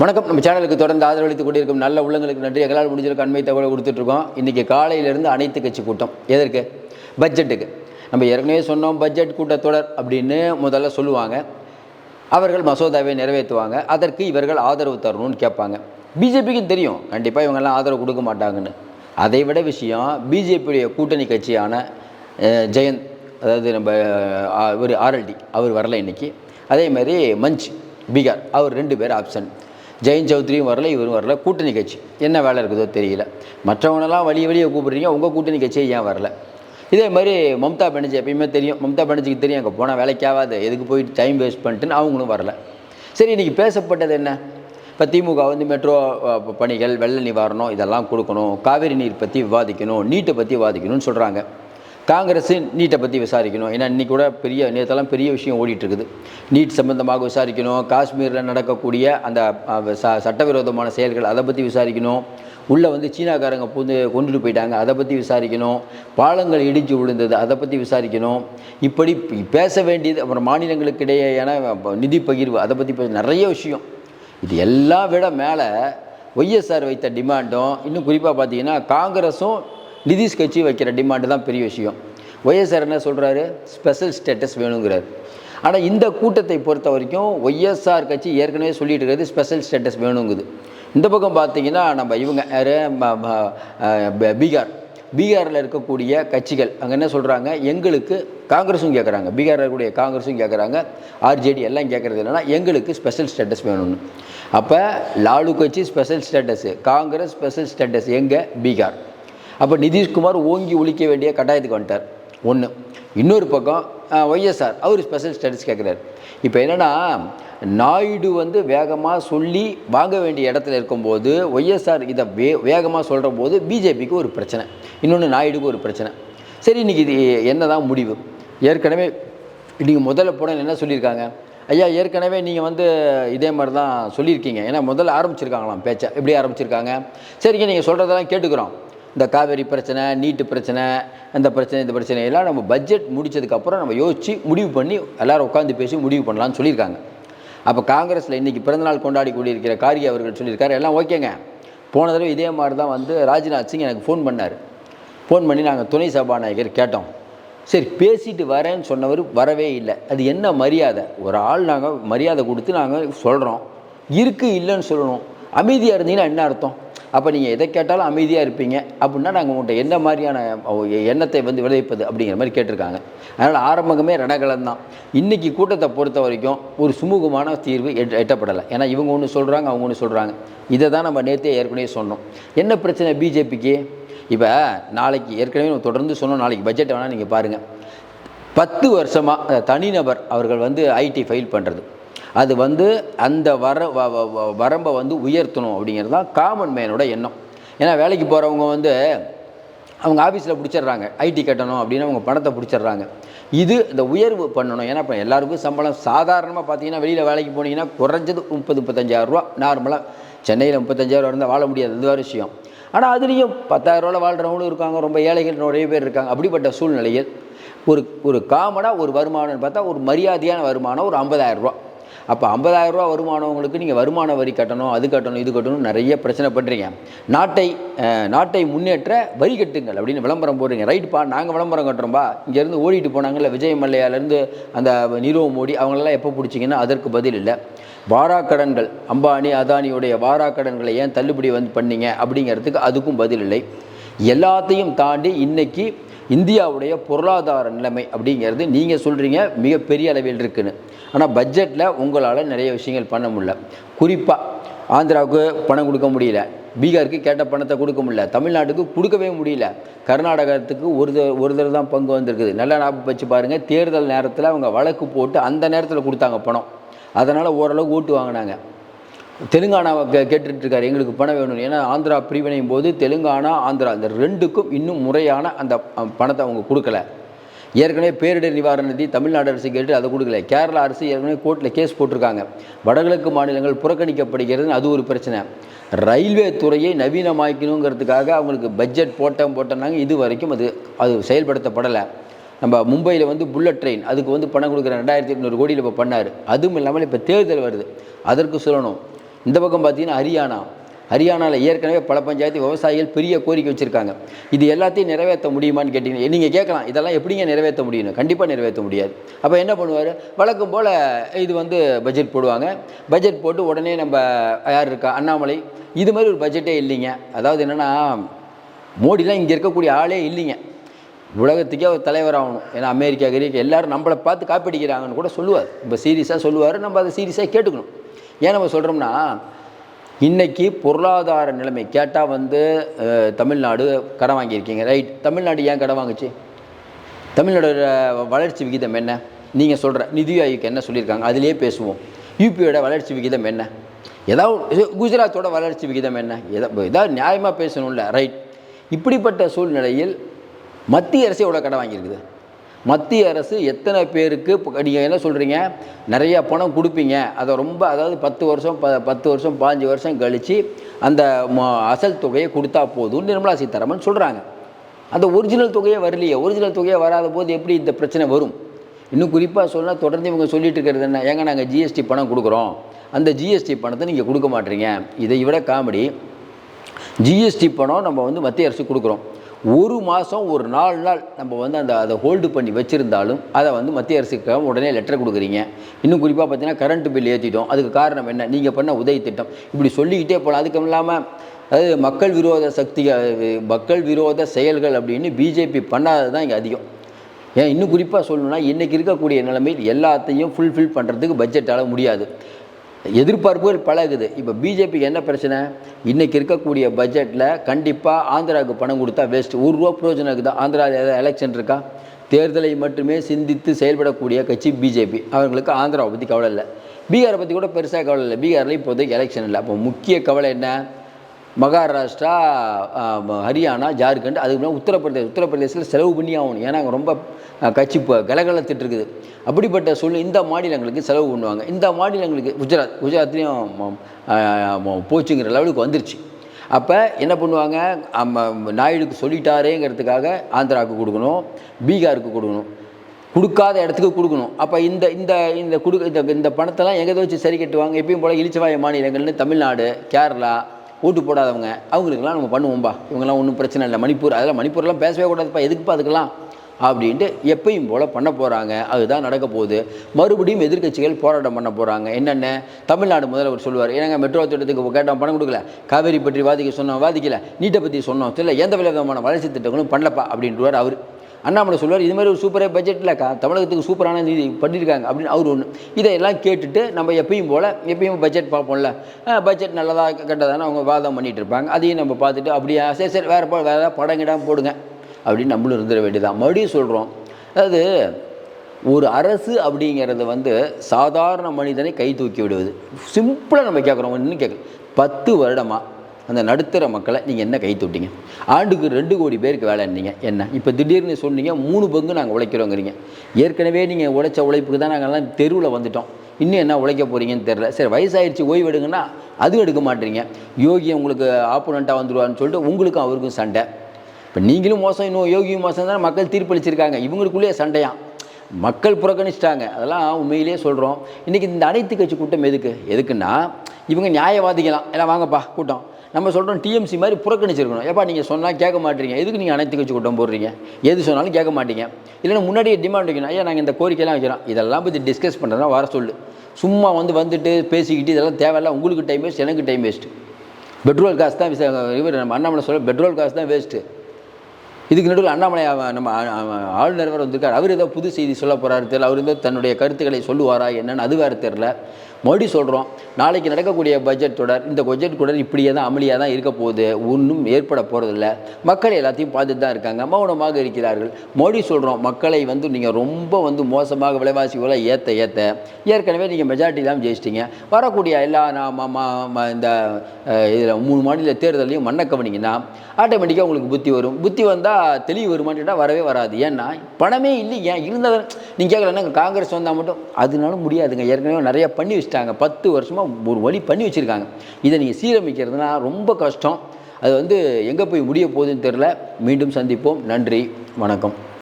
வணக்கம். நம்ம சேனலுக்கு தொடர்ந்து ஆதரவளித்து கொண்டிருக்கும் நல்ல உள்ளங்களுக்கு நன்றி. எங்களால் முடிஞ்சிருக்க அண்மை தகவலை கொடுத்துட்ருக்கோம். இன்றைக்கி காலையிலேருந்து அனைத்து கட்சி கூட்டம். எதற்கு? பட்ஜெட்டுக்கு. நம்ம ஏற்கனவே சொன்னோம் பட்ஜெட் கூட்டத்தொடர் அப்படின்னு முதல்ல சொல்லுவாங்க. அவர்கள் மசோதாவை நிறைவேற்றுவாங்க. அதற்கு இவர்கள் ஆதரவு தரணும்னு கேட்பாங்க. பிஜேபிக்கு தெரியும். கண்டிப்பாக இவங்கெல்லாம் ஆதரவு கொடுக்க மாட்டாங்கன்னு. அதை விட விஷயம் பிஜேபியுடைய கூட்டணி கட்சியான ஜெயந்த் அதாவது நம்ம இவர் ஆர்எல்டி அவர் வரல இன்னைக்கு. அதே மாதிரி மஞ்ச் பீகார் அவர் ரெண்டு பேர் ஆப்ஷன் ஜெயின் சௌத்ரியும் வரல இவரும் வரல. கூட்டணி கட்சி. என்ன வேலை இருக்குதோ தெரியல. மற்றவங்களெல்லாம் வழிய வழியை கூப்பிட்றீங்க. உங்கள் கூட்டணி கட்சியை ஏன் வரல? இதே மாதிரி மம்தா பானர்ஜி எப்பயுமே தெரியும். மம்தா பானர்ஜிக்கு தெரியும் அங்கே போனால் வேலைக்காகாது எதுக்கு போயிட்டு டைம் வேஸ்ட் பண்ணிட்டுன்னு அவங்களும் வரல. சரி இன்றைக்கி பேசப்பட்டது என்ன? இப்போ திமுக வந்து மெட்ரோ பணிகள் வெள்ள நிவாரணம் இதெல்லாம் கொடுக்கணும். காவிரி நீர் பற்றி விவாதிக்கணும். நீட்டை பற்றி விவாதிக்கணும்னு சொல்கிறாங்க காங்கிரஸ் நீட்டை பற்றி விசாரிக்கணும். ஏன்னா இன்றைக்கி கூட பெரிய நேற்றெல்லாம் பெரிய விஷயம் ஓடிட்டுருக்குது. நீட் சம்பந்தமாக விசாரிக்கணும். காஷ்மீரில் நடக்கக்கூடிய அந்த ச சட்டவிரோதமான செயல்கள் அதை பற்றி விசாரிக்கணும். உள்ளே வந்து சீனாக்காரங்க பூந்து கொண்டுட்டு போயிட்டாங்க. அதை பற்றி விசாரிக்கணும். பாலங்கள் இடிஞ்சு விழுந்தது. அதை பற்றி விசாரிக்கணும். இப்படி பேச வேண்டியது அப்புறம் மாநிலங்களுக்கு இடையேயான நிதி பகிர்வு. அதை பற்றி பேச நிறைய விஷயம். இது எல்லாம் விட மேலே ஒய்எஸ்ஆர் வைத்த டிமாண்டும் இன்னும் குறிப்பாக பார்த்தீங்கன்னா காங்கிரஸும் நிதிஷ் கட்சி வைக்கிற டிமாண்டு தான் பெரிய விஷயம். ஒய்எஸ்ஆர் என்ன சொல்கிறாரு ஸ்பெஷல் ஸ்டேட்டஸ் வேணுங்கிறார். ஆனால் இந்த கூட்டத்தை பொறுத்த வரைக்கும் ஒய்எஸ்ஆர் கட்சி ஏற்கனவே சொல்லிட்டு இருக்கிறது ஸ்பெஷல் ஸ்டேட்டஸ் வேணுங்குது. இந்த பக்கம் பார்த்தீங்கன்னா நம்ம இவங்க பீகார். பீகாரில் இருக்கக்கூடிய கட்சிகள் அங்கே என்ன சொல்கிறாங்க எங்களுக்கு காங்கிரஸும் கேட்குறாங்க பீகாரில் இருக்கக்கூடிய காங்கிரஸும் கேட்குறாங்க ஆர்ஜேடி எல்லாம் கேட்குறது இல்லைன்னா எங்களுக்கு ஸ்பெஷல் ஸ்டேட்டஸ் வேணும்னு. அப்போ லாலு கட்சி special status Congress special status எங்கே? பீகார். அப்போ நிதிஷ்குமார் ஓங்கி ஒழிக்க வேண்டிய கட்டாயத்துக்கு வந்துட்டார். ஒன்று இன்னொரு பக்கம் ஒய்எஸ்ஆர் அவர் ஸ்பெஷல் ஸ்டடிஸ் கேட்குறாரு இப்போ என்னென்னா நாயுடு வந்து வேகமாக சொல்லி வாங்க வேண்டிய இடத்துல இருக்கும்போது ஒய்எஸ்ஆர் இதை வே வேகமாக சொல்கிற போது பிஜேபிக்கு ஒரு பிரச்சனை. இன்னொன்று நாயுடுக்கு ஒரு பிரச்சனை. சரி இன்றைக்கி இது என்ன தான் முடிவு? ஏற்கனவே நீங்கள் முதல்ல போன என்ன சொல்லியிருக்காங்க? ஐயா ஏற்கனவே நீங்கள் வந்து இதே மாதிரி தான் சொல்லியிருக்கீங்க. ஏன்னா முதல்ல ஆரம்பிச்சிருக்காங்களாம் பேச்சை. எப்படி ஆரம்பிச்சிருக்காங்க? சரிங்க நீங்கள் சொல்கிறதெல்லாம் கேட்டுக்கிறோம். இந்த காவேரி பிரச்சனை நீட்டு பிரச்சனை இந்த பிரச்சனை இந்த பிரச்சனை எல்லாம் நம்ம பட்ஜெட் முடிச்சதுக்கப்புறம் நம்ம யோசித்து முடிவு பண்ணி எல்லோரும் உட்காந்து பேசி முடிவு பண்ணலாம்னு சொல்லியிருக்காங்க. அப்போ காங்கிரஸில் இன்றைக்கி பிறந்தநாள் கொண்டாடி கூடியிருக்கிற கார்கே அவர்கள் சொல்லியிருக்காரு. எல்லாம் ஓகேங்க. போன தடவை இதே மாதிரி தான் வந்து ராஜ்நாத் சிங் எனக்கு ஃபோன் பண்ணார். ஃபோன் பண்ணி நாங்கள் துணை சபாநாயகர் கேட்டோம். சரி பேசிட்டு வரேன்னு சொன்னவர் வரவே இல்லை. அது என்ன மரியாதை? ஒரு ஆள் நாங்கள் மரியாதை கொடுத்து நாங்கள் சொல்கிறோம் இருக்கு இல்லைன்னு சொல்லணும். அமைதியாக இருந்தீங்கன்னா என்ன அர்த்தம்? அப்போ நீங்கள் எதை கேட்டாலும் அமைதியாக இருப்பீங்க. அப்படின்னா நாங்கள் உங்கள்கிட்ட எந்த மாதிரியான எண்ணத்தை வந்து விளைவிப்பது அப்படிங்கிற மாதிரி கேட்டிருக்காங்க. அதனால் ஆரம்பமே ரணகலம் தான் இன்றைக்கி கூட்டத்தை பொறுத்த வரைக்கும் ஒரு சுமூகமான தீர்வு எட்ட எட்டப்படலை. ஏன்னா இவங்க ஒன்று சொல்கிறாங்க அவங்க ஒன்று சொல்கிறாங்க இதை தான் நம்ம நேற்றே ஏற்கனவே சொன்னோம். என்ன பிரச்சனை பிஜேபிக்கு? இப்போ நாளைக்கு ஏற்கனவே நம்ம தொடர்ந்து சொன்னோம் நாளைக்கு பட்ஜெட் வேணால் நீங்கள் பாருங்கள் பத்து வருஷமாக தனிநபர் அவர்கள் வந்து ஐடி ஃபைல் பண்ணுறது அது வந்து அந்த வர வ- வ- வ- வரம்பை வந்து உயர்த்தணும் அப்படிங்கிறது தான் காமன் மேனோட எண்ணம். ஏன்னா வேலைக்கு போகிறவங்க வந்து அவங்க ஆஃபீஸில் பிடிச்சிடுறாங்க. ஐடி கட்டணும் அப்படின்னு அவங்க பணத்தை பிடிச்சிடுறாங்க. இது இந்த உயர்வு பண்ணணும். ஏன்னா இப்போ எல்லாருக்கும் சம்பளம் சாதாரணமாக பார்த்தீங்கன்னா வெளியில் வேலைக்கு போனீங்கன்னா குறைஞ்சது முப்பது முப்பத்தஞ்சாயிரம் ரூபா. நார்மலாக சென்னையில் முப்பத்தஞ்சாயிரம் இருந்தால் வாழ முடியாது. இது விஷயம். ஆனால் அதுலேயும் பத்தாயிரரூவாவில் வாழ்கிறவங்களும் இருக்காங்க. ரொம்ப ஏழைகள் நிறைய பேர் இருக்காங்க. அப்படிப்பட்ட சூழ்நிலையில் ஒரு ஒரு காமனாக ஒரு வருமானம்னு பார்த்தா ஒரு மரியாதையான வருமானம் ஒரு ஐம்பதாயிரரூவா அப்போ 50000 ரூபா வருமானவங்களுக்கு நீங்கள் வருமான வரி கட்டணும் அது கட்டணும் இது கட்டணும் நிறைய பிரச்சனை பண்ணுறீங்க நாட்டை நாட்டை முன்னேற்ற வரி கட்டுங்கள் அப்படின்னு விளம்பரம் போடுறீங்க. ரைட்டுப்பா நாங்கள் விளம்பரம் கட்டுறோம்பா? இங்கேருந்து ஓடிட்டு போனாங்கல்ல விஜய் மல்லையாலேருந்து அந்த நீரவ் மோடி அவங்களெல்லாம் எப்போ பிடிச்சிங்கன்னா அதற்கு பதில் இல்லை. வாராக்கடன்கள் அம்பானி அதானியுடைய வாராக்கடன்களை ஏன் தள்ளுபடி வந்து பண்ணீங்க அப்படிங்கிறதுக்கு அதுக்கும் பதில் இல்லை. எல்லாத்தையும் தாண்டி இன்றைக்கி இந்தியாவுடைய பொருளாதார நிலைமை அப்படிங்கிறது நீங்கள் சொல்கிறீங்க மிகப்பெரிய அளவில் இருக்குன்னு. ஆனால் பட்ஜெட்டில் உங்களால் நிறைய விஷயங்கள் பண்ண முடியல. குறிப்பாக ஆந்திராவுக்கு பணம் கொடுக்க முடியல. பீகாருக்கு கேட்ட பணத்தை கொடுக்க முடியல. தமிழ்நாட்டுக்கு கொடுக்கவே முடியல. கர்நாடகத்துக்கு ஒரு ஒரு தடவை தான் பங்கு வந்திருக்குது. நல்லா ஞாபகம் வச்சு பாருங்கள் தேர்தல் நேரத்தில் அவங்க வழக்கு போட்டு அந்த நேரத்தில் கொடுத்தாங்க பணம். அதனால் ஓரளவு ஓட்டு வாங்கினாங்க. தெலுங்கானாவை கே கேட்டுட்டு இருக்காரு எங்களுக்கு பணம் வேணும் ஏன்னா ஆந்திரா பிரிவினையும் போது தெலுங்கானா ஆந்திரா இந்த ரெண்டுக்கும் இன்னும் முறையான அந்த பணத்தை அவங்க கொடுக்கல. ஏற்கனவே பேரிடர் நிவாரண நிதி தமிழ்நாடு அரசு கேட்டு அதை கொடுக்கல. கேரளா அரசு ஏற்கனவே கோர்ட்டில் கேஸ் போட்டிருக்காங்க. வடகிழக்கு மாநிலங்கள் புறக்கணிக்கப்படுகிறது அது ஒரு பிரச்சனை. ரயில்வே துறையை நவீனமாக்கணுங்கிறதுக்காக அவங்களுக்கு பட்ஜெட் போட்டோம் போட்டோம்னாங்க இது வரைக்கும் அது அது செயல்படுத்தப்படலை. நம்ம மும்பையில் வந்து புல்லட் ட்ரெயின் அதுக்கு வந்து பணம் கொடுக்குற ரெண்டாயிரத்தி எட்நூறு கோடியில் இப்போ பண்ணார். அதுவும் இல்லாமல் இப்போ தேர்தல் வருது. அதற்கு சொல்லணும். இந்த பக்கம் பார்த்தீங்கன்னா ஹரியானா. ஹரியானாவில் ஏற்கனவே பல பஞ்சாயத்து விவசாயிகள் பெரிய கோரிக்கை வச்சுருக்காங்க. இது எல்லாத்தையும் நிறைவேற்ற முடியுமான்னு கேட்டிங்கன்னா நீங்கள் கேட்கலாம் இதெல்லாம் எப்படிங்க நிறைவேற்ற முடியும் கண்டிப்பாக நிறைவேற்ற முடியாது. அப்போ என்ன பண்ணுவார்? வழக்கம் போல் இது வந்து பட்ஜெட் போடுவாங்க. பட்ஜெட் போட்டு உடனே நம்ம யார் இருக்கா? அண்ணாமலை. இது மாதிரி ஒரு பட்ஜெட்டே இல்லைங்க. அதாவது என்னென்னா மோடிலாம் இங்கே இருக்கக்கூடிய ஆளே இல்லைங்க. உலகத்துக்கே ஒரு தலைவர் ஆகணும். ஏன்னா அமெரிக்கா கிரீக்கா எல்லோரும் நம்மளை பார்த்து காப்பிடிக்கிறாங்கன்னு கூட சொல்லுவார். இப்போ சீரியஸாக சொல்லுவார். நம்ம அதை சீரியஸாக கேட்டுக்கணும். ஏன் நம்ம சொல்கிறோம்னா இன்றைக்கி பொருளாதார நிலைமை கேட்டால் வந்து தமிழ்நாடு கடன் வாங்கியிருக்கீங்க. ரைட். தமிழ்நாடு ஏன் கடன் வாங்குச்சு? தமிழ்நாடோட வளர்ச்சி விகிதம் என்ன? நீங்கள் சொல்கிற நிதி ஆயோக் என்ன சொல்லியிருக்காங்க? அதிலே பேசுவோம். யூபியோட வளர்ச்சி விகிதம் என்ன? ஏதாவது குஜராத்தோட வளர்ச்சி விகிதம் என்ன? ஏதோ ஏதாவது நியாயமாக பேசணும்ல. ரைட். இப்படிப்பட்ட சூழ்நிலையில் மத்திய அரசு எவ்வளோ கடன் வாங்கியிருக்குது? மத்திய அரசு எத்தனை பேருக்கு நீங்கள் என்ன சொல்கிறீங்க நிறையா பணம் கொடுப்பீங்க. அதை ரொம்ப அதாவது பத்து வருஷம் ப பத்து வருஷம் பாஞ்சு வருஷம் கழித்து அந்த ம- அசல் தொகையை கொடுத்தா போதும்னு நிர்மலா சீதாராமன் சொல்கிறாங்க அந்த ஒரிஜினல் தொகையே வரலையே. ஒரிஜினல் தொகையே வராத போது எப்படி இந்த பிரச்சனை வரும்? இன்னும் குறிப்பாக சொன்னால் தொடர்ந்து இவங்க சொல்லிட்டு இருக்கிறது என்ன? ஏங்க நாங்கள் ஜிஎஸ்டி பணம் கொடுக்குறோம். அந்த ஜிஎஸ்டி பணத்தை நீங்கள் கொடுக்க மாட்டீங்க. இதை விட காமெடி. ஜிஎஸ்டி பணம் நம்ம வந்து மத்திய அரசு கொடுக்குறோம். ஒரு மாதம் ஒரு நாலு நாள் நம்ம வந்து அந்த அதை ஹோல்டு பண்ணி வச்சுருந்தாலும் அதை வந்து மத்திய அரசுக்கு உடனே லெட்டர் கொடுக்குறீங்க. இன்னும் குறிப்பாக பார்த்தீங்கன்னா கரண்ட் பில் ஏற்றிட்டோம் அதுக்கு காரணம் என்ன? நீங்கள் பண்ண உதவி திட்டம். இப்படி சொல்லிக்கிட்டே போகலாம் அதுக்கும் இல்லாமல் அதாவது மக்கள் விரோத சக்தி மக்கள் விரோத செயல்கள் அப்படின்னு பிஜேபி பண்ணாதது தான் இங்கே அதிகம். ஏன்? இன்னும் குறிப்பாக சொல்லணும்னா இன்றைக்கி இருக்கக்கூடிய நிலைமையில் எல்லாத்தையும் ஃபுல்ஃபில் பண்ணுறதுக்கு பட்ஜெட்டால் முடியாது. எதிர்பார்ப்புகள் பழகுது. இப்போ பிஜேபிக்கு என்ன பிரச்சனை? இன்றைக்கி இருக்கக்கூடிய பட்ஜெட்டில் கண்டிப்பாக ஆந்திராவுக்கு பணம் கொடுத்தா வேஸ்ட் ஒரு ரூபா பிரயோஜனம் இருக்குது? ஆந்திரா ஏதாவது எலெக்ஷன் இருக்கா? தேர்தலை மட்டுமே சிந்தித்து செயல்படக்கூடிய கட்சி பிஜேபி அவங்களுக்கு ஆந்திராவை பற்றி கவலை இல்லை. பீகாரை பற்றி கூட பெருசாக கவலை இல்லை. பீகாரில் இப்போதைக்கு எலெக்ஷன் இல்லை. அப்போ முக்கிய கவலை என்ன? மகாராஷ்டிரா ஹரியானா ஜார்க்கண்ட் அதுக்கு முன்னாடி உத்தரப்பிரதேஷ் உத்தரப்பிரதேசத்தில் செலவு பண்ணி ஆகணும். ஏன்னா அங்கே ரொம்ப கட்சி இப்போ கலகலத்துட்டு இருக்குது. அப்படிப்பட்ட சூழ்நிலை இந்த மாநிலங்களுக்கு செலவு பண்ணுவாங்க. இந்த மாநிலங்களுக்கு குஜராத் குஜராத்லேயும் போச்சுங்கிற லெவலுக்கு வந்துருச்சு. அப்போ என்ன பண்ணுவாங்க? நாயுடுக்கு சொல்லிட்டாரேங்கிறதுக்காக ஆந்திராவுக்கு கொடுக்கணும் பீகாருக்கு கொடுக்கணும். கொடுக்காத இடத்துக்கு கொடுக்கணும். அப்போ இந்த இந்த இந்த கொடு இந்த இந்த பணத்தெல்லாம் எங்கே வச்சு சரி கட்டுவாங்க. எப்பயும் போல் இழிச்சவாய மாநிலங்கள்னு தமிழ்நாடு கேரளா ஓட்டு போடாதவங்க அவங்களுக்கெல்லாம் நம்ம பண்ணுவோம்பா. இவங்கெல்லாம் ஒன்றும் பிரச்சனை இல்லை. மணிப்பூர் அதெல்லாம் மணிப்பூர்லாம் பேசவே கூடாதுப்பா. எதுக்குப்பா அதுக்கெல்லாம்? அப்படின்ட்டு எப்பயும் போல் பண்ண போகிறாங்க அதுதான் நடக்க போகுது. மறுபடியும் எதிர்க்கட்சிகள் போராட்டம் பண்ண போகிறாங்க என்னென்ன? தமிழ்நாடு முதல்வர் சொல்லுவார். ஏன்னாங்க மெட்ரோ திட்டத்துக்கு கேட்டோம் பணம் கொடுக்கல. காவேரி பற்றி வாதிக்க சொன்னோம் வாதிக்கல. நீட்டை பற்றி சொன்னோம். இல்லை எந்த விதமான வளர்ச்சி திட்டங்களும் பண்ணலப்பா. அப்படின்றவார் அவர். அண்ணாமலை சொல்வார் இது மாதிரி ஒரு சூப்பரே பட்ஜெட்டில் தமிழகத்துக்கு சூப்பரான நிதி பண்ணியிருக்காங்க அப்படின்னு அவர் ஒன்று இதையெல்லாம் கேட்டுட்டு நம்ம எப்பயும் போல் எப்பயும் பட்ஜெட் பார்ப்போம்ல. பட்ஜெட் நல்லதாக கெட்டதானே அவங்க வாதம் பண்ணிகிட்டு இருப்பாங்க அதையும் நம்ம பார்த்துட்டு அப்படியே சரி சரி வேறு படம் வேறு படம் கிடம் போடுங்க அப்படின்னு நம்மளும் இருந்துட வேண்டியதான் மறுபடியும் சொல்கிறோம் அதாவது ஒரு அரசு அப்படிங்கிறது வந்து சாதாரண மனிதனை கை தூக்கி விடுவது. சிம்பிளாக நம்ம கேட்குறோம் இன்னும் கேட்க பத்து வருடமாக அந்த நடுத்தர மக்களை நீங்கள் என்ன கை தூட்டிங்க? ஆண்டுக்கு ரெண்டு கோடி பேருக்கு வேலை இருந்தீங்க. என்ன? இப்போ திடீர்னு சொன்னீங்க மூணு பங்கு நாங்கள் உழைக்கிறோங்கிறீங்க. ஏற்கனவே நீங்கள் உழைச்ச உழைப்புக்கு தான் நாங்கள்லாம் தெருவில் வந்துட்டோம். இன்னும் என்ன உழைக்க போகிறீங்கன்னு தெரில சரி வயசாயிருச்சு ஓய்வு எடுங்கன்னா அதுவும் எடுக்க மாட்டீங்க. யோகி உங்களுக்கு ஆப்போனண்ட்டாக வந்துடுவார்னு சொல்லிட்டு உங்களுக்கும் அவருக்கும் சண்டை. இப்போ நீங்களும் மோசம் இன்னும் யோகியும் மோசம் தான் மக்கள் தீர்ப்பளிச்சிருக்காங்க. இவங்களுக்குள்ளேயே சண்டையாம் மக்கள் புறக்கணிச்சிட்டாங்க. அதெல்லாம் உண்மையிலேயே சொல்கிறோம் இன்றைக்கி இந்த அனைத்து கட்சி கூட்டம் எதுக்கு? எதுக்குன்னா இவங்க நியாயவாதிகளாம். எல்லாம் வாங்கப்பா கூட்டம். நம்ம சொல்கிறோம் டிஎம்சி மாதிரி புறக்கணிச்சிருக்கணும். ஏப்பா நீங்கள் சொன்னால் கேட்க மாட்டீங்க. எதுக்கு நீங்கள் அனைத்து கட்சி கூட்டம் போடுறீங்க? எது சொன்னாலும் கேட்க மாட்டீங்க. இல்லைன்னா முன்னாடியே டிமாண்ட் வைக்கணும். ஐயா நாங்கள் இந்த கோரிக்கையெல்லாம் வைக்கிறோம். இதெல்லாம் பற்றி டிஸ்கஸ் பண்ணுறதுனா வர சொல்லு. சும்மா வந்து வந்துட்டு பேசிக்கிட்டு இதெல்லாம் தேவையில்ல. உங்களுக்கு டைம் வேஸ்ட் எனக்கு டைம் வேஸ்ட்டு பெட்ரோல் காசு தான் இவர் நம்ம அண்ணாமலை சொல்ல பெட்ரோல் காசு தான் வேஸ்ட்டு இதுக்கு நடுவில் அண்ணாமலை நம்ம ஆளுநர் வந்திருக்கார். அவர் ஏதோ புது செய்தி சொல்ல போகிறாரு தெரியல. அவர் ஏதோ தன்னுடைய கருத்துக்களை சொல்லுவாரா என்னன்னு அது வேறு தெரில மறுபடியும் சொல்கிறோம் நாளைக்கு நடக்கக்கூடிய பட்ஜெட் தொடர் இந்த பட்ஜெட் தொடர் இப்படியே தான் அமளியாக தான் இருக்க போகுது ஒன்றும் ஏற்பட போகிறதில்ல மக்கள் எல்லாத்தையும் பார்த்துட்டு தான் இருக்காங்க மௌனமாக இருக்கிறார்கள். மோடி சொல்கிறோம் மக்களை வந்து நீங்கள் ரொம்ப வந்து மோசமாக விலைவாசிகளை ஏற்ற ஏற்ற ஏற்கனவே நீங்கள் மெஜாரிட்டி தான் ஜெயிச்சிட்டிங்க. வரக்கூடிய எல்லா இந்த இதில் மூணு மாநில தேர்தலையும் மண்ணை கவனிங்கன்னா ஆட்டோமேட்டிக்காக உங்களுக்கு புத்தி வரும். புத்தி வந்தால் தெளிவு வருமான்னு வரவே வராது. ஏன்னா பணமே இல்லைங்க. இருந்ததை நீங்கள் கேட்கலன்னா காங்கிரஸ் வந்தால் மட்டும்? அதனால முடியாதுங்க. ஏற்கனவே நிறைய பண்ணி வச்சுட்டாங்க. பத்து வருஷமாக ஒரு வழி பண்ணி வச்சுருக்காங்க. இதை நீங்கள் சீரமைக்கிறதுனா ரொம்ப கஷ்டம். அது வந்து எங்கே போய் முடிய போகுதுன்னு தெரில மீண்டும் சந்திப்போம். நன்றி. வணக்கம்.